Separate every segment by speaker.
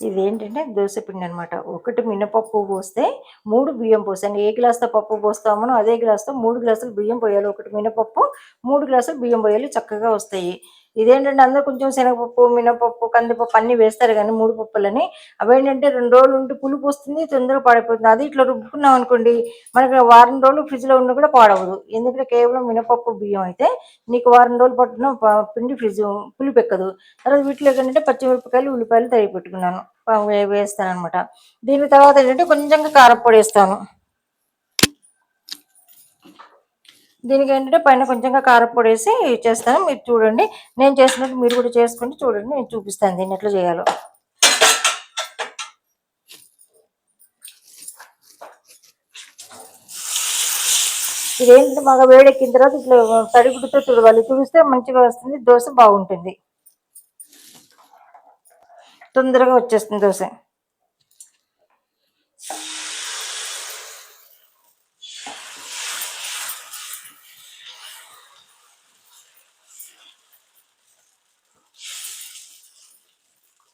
Speaker 1: ఇది ఏంటంటే దోశ పిండి అనమాట ఒకటి మినపప్పు పోస్తే మూడు బియ్యం పోసాను ఏ గ్లాస్తో పప్పు పోస్తామో అదే గ్లాస్తో మూడు గ్లాసులు బియ్యం పోయాలి. ఒకటి మినపప్పు మూడు గ్లాసులు బియ్యం పోయాలి చక్కగా వస్తాయి. ఇదేంటంటే అందరూ కొంచెం శనగపప్పు మినపప్పు కందిపప్పు అన్ని వేస్తారు కానీ మూడు పప్పులని. అవేంటంటే రెండు రోజులు ఉంటే పులుపు వస్తుంది తొందరగా పాడైపోతుంది. అది ఇట్లా రుబ్బుకున్నాం అనుకోండి మనకి వారం రోజులు ఫ్రిడ్జ్లో ఉన్న కూడా పాడవదు. ఎందుకంటే కేవలం మినపప్పు బియ్యం అయితే నీకు వారం రోజులు పట్టిన ప- పిండి ఫ్రిడ్జ్ పులుపు ఎక్కదు తర్వాత వీటిలో ఏంటంటే పచ్చిమిరపకాయలు ఉల్లిపాయలు తరిగి పెట్టుకున్నాను. వేస్తాను అనమాట దీని తర్వాత ఏంటంటే కొంచెంగా కారపొడి వేస్తాను. దీనికి ఏంటంటే పైన కొంచెంగా కారపొడి వేసి చేస్తాను. మీరు చూడండి. నేను చేసినట్టు మీరు కూడా చేసుకుంటే చూడండి. నేను చూపిస్తాను దీన్ని ఎట్లా చేయాలో. ఇదేంటంటే బాగా వేడెక్కిన తర్వాత ఇట్లా తడిగుడితో తుడవాలి. తుడిస్తే మంచిగా వస్తుంది. దోశ బాగుంటుంది. తొందరగా వచ్చేస్తుంది దోశ.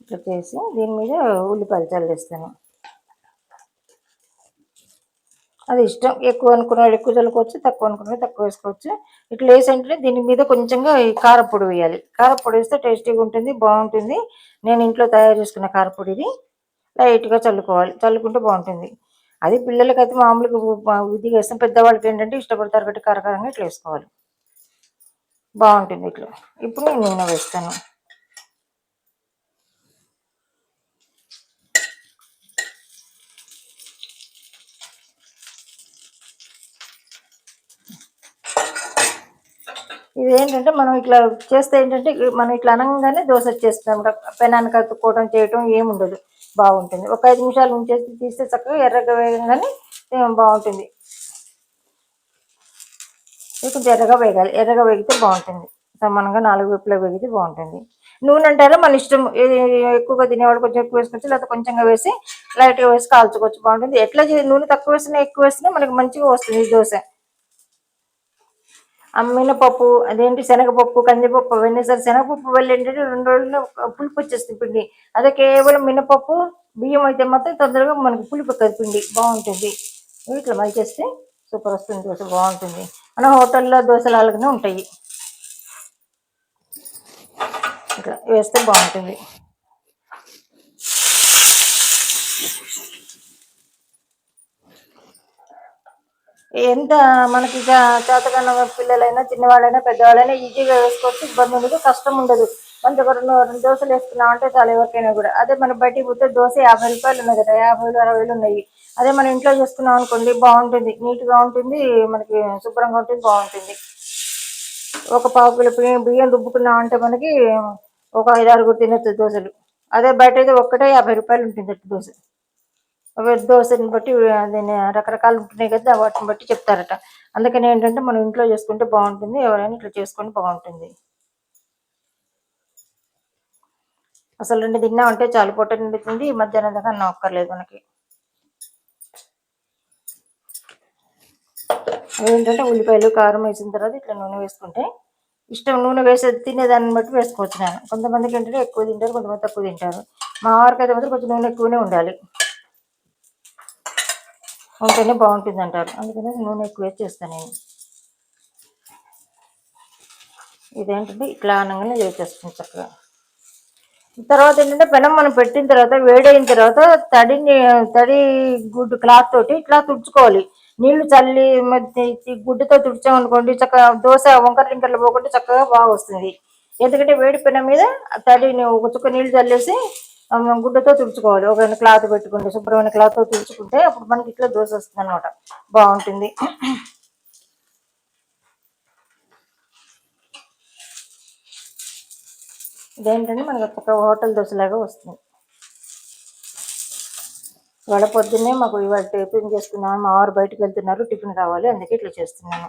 Speaker 1: ఇట్లా చేసి దీని మీద ఉల్లిపాయలు చల్లేస్తాను అది ఇష్టం. ఎక్కువ అనుకున్నాడు ఎక్కువ చల్లుకోవచ్చు తక్కువ అనుకున్నాడు తక్కువ వేసుకోవచ్చు. ఇట్లా వేసంటే దీని మీద కొంచెంగా కారపొడి వేయాలి. కారపొడి వేస్తే టేస్టీగా ఉంటుంది బాగుంటుంది. నేను ఇంట్లో తయారు చేసుకున్న కారపొడి ఇది. లైట్గా చల్లుకోవాలి. చల్లుకుంటే బాగుంటుంది. అది పిల్లలకైతే మామూలుగా ఉ- ఉద్దిగా వేస్తాం పెద్దవాళ్ళకి ఏంటంటే ఇష్టపడతారు కాబట్టి కారకారంగా ఇట్లా వేసుకోవాలి. బాగుంటుంది ఇట్లా. ఇప్పుడు నేను నూనె వేస్తాను. ఇది ఏంటంటే మనం ఇట్లా చేస్తే ఏంటంటే మనం ఇట్లా అనగానే దోశ వచ్చేస్తాం పెనాన్ని కత్తుకోవడం చేయటం ఏముండదు. బాగుంటుంది. ఒక ఐదు నిమిషాలు ఉంచేసి తీస్తే చక్కగా ఎర్రగా వేయగానే బాగుంటుంది. ఇది కొంచెం ఎర్రగా వేగాలి. ఎర్రగా వేగితే బాగుంటుంది. సమానంగా నాలుగు వైపులా వేగితే బాగుంటుంది. నూనె అంటారా? మన ఇష్టం. ఎక్కువగా తినేవాడు కొంచెం ఎక్కువ వేసుకోవచ్చు లేకపోతే కొంచెంగా వేసి లైట్గా వేసి కాల్చుకోవచ్చు. బాగుంటుంది. ఎట్లా నూనె తక్కువ వేసినా ఎక్కువ వేసినా మనకి మంచిగా వస్తుంది ఈ దోశ. మినపప్పు అదేంటి శనగపప్పు కందిపప్పు అవన్నీ సరే శనగపప్పు వల్ల ఏంటంటే రెండు రోజుల్లో పులుపు వచ్చేస్తుంది పిండి. అదే కేవలం మినపప్పు బియ్యం అయితే మాత్రం తొందరగా మనకి పులుపు ఎక్కదు పిండి. బాగుంటుంది. ఇట్లా మళ్ళీ చేస్తే సూపర్ వస్తుంది దోశ బాగుంటుంది. మన హోటల్లో దోశలు అలాగనే ఉంటాయి. ఇట్లా వేస్తే బాగుంటుంది. ఎంత మనకి చేతకన్న పిల్లలైనా చిన్నవాళ్ళైనా పెద్దవాళ్ళైనా ఈజీగా వేసుకోవచ్చు ఇబ్బంది ఉండదు కష్టం ఉండదు. మనకి ఒక రెండు రెండు దోశలు వేసుకున్నాం అంటే చాలా ఎవరికైనా కూడా. అదే మన బయటికి పోతే దోశ యాభై రూపాయలు ఉన్నాయి కదా యాభై వేలు అరవై వేలు ఉన్నాయి. అదే మనం ఇంట్లో చేసుకున్నాం అనుకోండి బాగుంటుంది. నీట్గా ఉంటుంది మనకి శుభ్రంగా ఉంటుంది బాగుంటుంది. ఒక పావు కిలో బియ్యం బియ్యం రుబ్బుకున్నాం అంటే మనకి ఒక ఐదు ఆరుగురు తినచ్చు దోశలు. అదే బయట అయితే ఒక్కటే యాభై రూపాయలు ఉంటుంది అట్టు దోశ. దోశని బట్టి దీన్ని రకరకాలు ఉంటున్నాయి కదా వాటిని బట్టి చెప్తారట. అందుకని ఏంటంటే మనం ఇంట్లో చేసుకుంటే బాగుంటుంది ఎవరైనా ఇట్లా చేసుకుంటే బాగుంటుంది. అసలు రెండు తిన్నామంటే చాలు పొట్ట నిండుతుంది మధ్యాహ్నం దాకా అన్నం మనకి. అదేంటంటే ఏంటంటే ఉల్లిపాయలు కారం వేసిన తర్వాత ఇట్లా నూనె వేసుకుంటే ఇష్టం నూనె వేసే తినేదాన్ని బట్టి వేసుకోవచ్చు నేను. కొంతమందికి ఏంటంటే ఎక్కువ తింటారు కొంతమంది తక్కువ తింటారు. మా వారికి అయితే మాత్రం కొంచెం నూనె ఎక్కువనే ఉండాలి. ఉంటేనే బాగుంటుంది అంటారు అందుకని నూనె ఎక్కువ వేసి చేస్తాను నేను. ఇదేంటంటే ఇట్లా అనగానే వేసేస్తుంది చక్కగా. తర్వాత ఏంటంటే పెనం మనం పెట్టిన తర్వాత వేడైన తర్వాత తడిని తడి గుడ్డు క్లాత్ తోటి ఇట్లా తుడుచుకోవాలి. నీళ్ళు చల్లి మధ్య గుడ్డుతో తుడిచామనుకోండి చక్కగా దోశ వంకర లింకర్లు పోకుండా చక్కగా బాగా వస్తుంది ఎందుకంటే వేడి పెనం మీద ఆ తడిని ఒక చుక్క నీళ్ళు చల్లేసి గుడ్డతో తుడుచుకోవాలి. ఒక క్లాత్ పెట్టుకుంటే శుభ్రమైన క్లాత్తో తుడుచుకుంటే అప్పుడు మనకి ఇట్లా దోశ వస్తుంది అనమాట బాగుంటుంది. ఇదేంటంటే మనకి ఒక హోటల్ దోశలాగా వస్తుంది. ఇవాళ పొద్దున్నే మాకు ఇవాళ టిఫిన్ చేసుకున్నాము మా వారు బయటకు వెళ్తున్నారు. టిఫిన్ కావాలి. అందుకే ఇట్లా చేస్తున్నాను.